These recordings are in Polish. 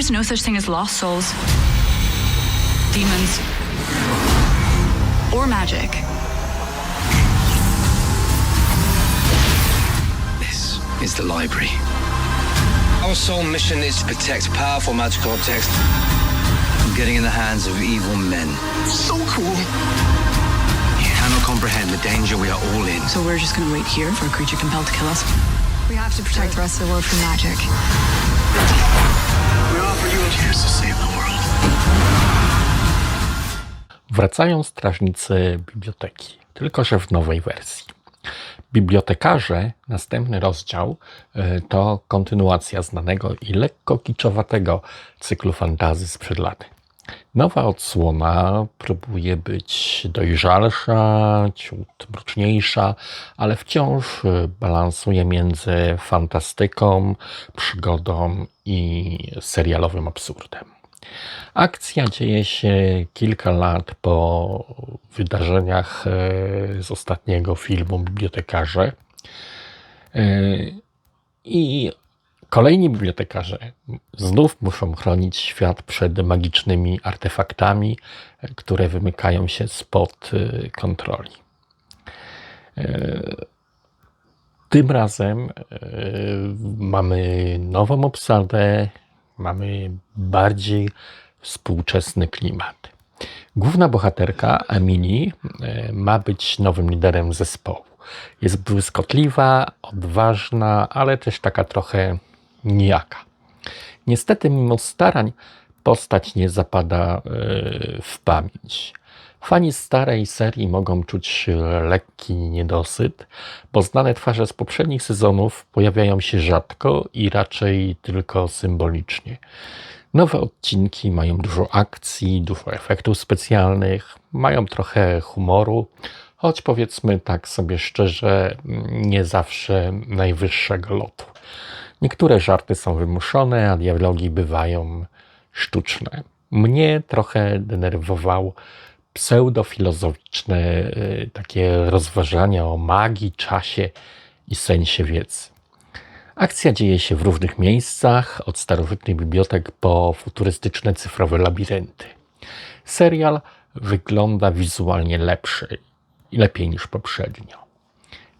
is no such thing as lost souls, demons, or magic. This is the library. Our sole mission is to protect powerful magical objects from getting in the hands of evil men. So cool. You cannot comprehend the danger we are all in. So we're just gonna wait here for a creature compelled to kill us? We have to protect the rest of the world from magic. Wracają strażnicy biblioteki, tylko że w nowej wersji. Bibliotekarze, następny rozdział, y, to kontynuacja znanego i lekko kiczowatego cyklu fantazy sprzed lat. Nowa odsłona próbuje być dojrzalsza, ciut mroczniejsza, ale wciąż balansuje między fantastyką, przygodą i serialowym absurdem. Akcja dzieje się kilka lat po wydarzeniach e, z ostatniego filmu Bibliotekarze. I kolejni bibliotekarze znów muszą chronić świat przed magicznymi artefaktami, które wymykają się spod e, kontroli. E, Tym razem e, mamy nową obsadę, mamy bardziej współczesny klimat. Główna bohaterka, Emily, e, ma być nowym liderem zespołu. Jest błyskotliwa, odważna, ale też taka trochę nijaka. Niestety, mimo starań, postać nie zapada e, w pamięć. Fani starej serii mogą czuć lekki niedosyt, bo znane twarze z poprzednich sezonów pojawiają się rzadko i raczej tylko symbolicznie. Nowe odcinki mają dużo akcji, dużo efektów specjalnych, mają trochę humoru, choć powiedzmy tak sobie szczerze, nie zawsze najwyższego lotu. Niektóre żarty są wymuszone, a dialogi bywają sztuczne. Mnie trochę denerwował pseudofilozoficzne y, takie rozważania o magii, czasie i sensie wiedzy. Akcja dzieje się w różnych miejscach, od starożytnych bibliotek po futurystyczne cyfrowe labirynty. Serial wygląda wizualnie lepszy i lepiej niż poprzednio.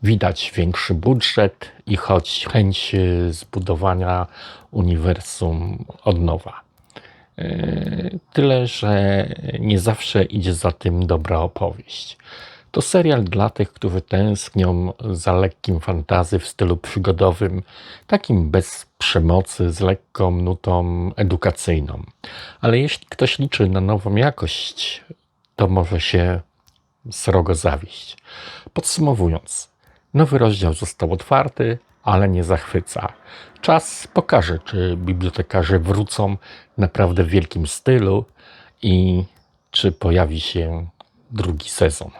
Widać większy budżet i choć chęć y, zbudowania uniwersum od nowa. Yy, Tyle, że nie zawsze idzie za tym dobra opowieść. To serial dla tych, którzy tęsknią za lekkim fantazy w stylu przygodowym, takim bez przemocy, z lekką nutą edukacyjną. Ale jeśli ktoś liczy na nową jakość, to może się srogo zawieść. Podsumowując, nowy rozdział został otwarty, ale nie zachwyca. Czas pokaże, czy bibliotekarze wrócą naprawdę w wielkim stylu i czy pojawi się drugi sezon.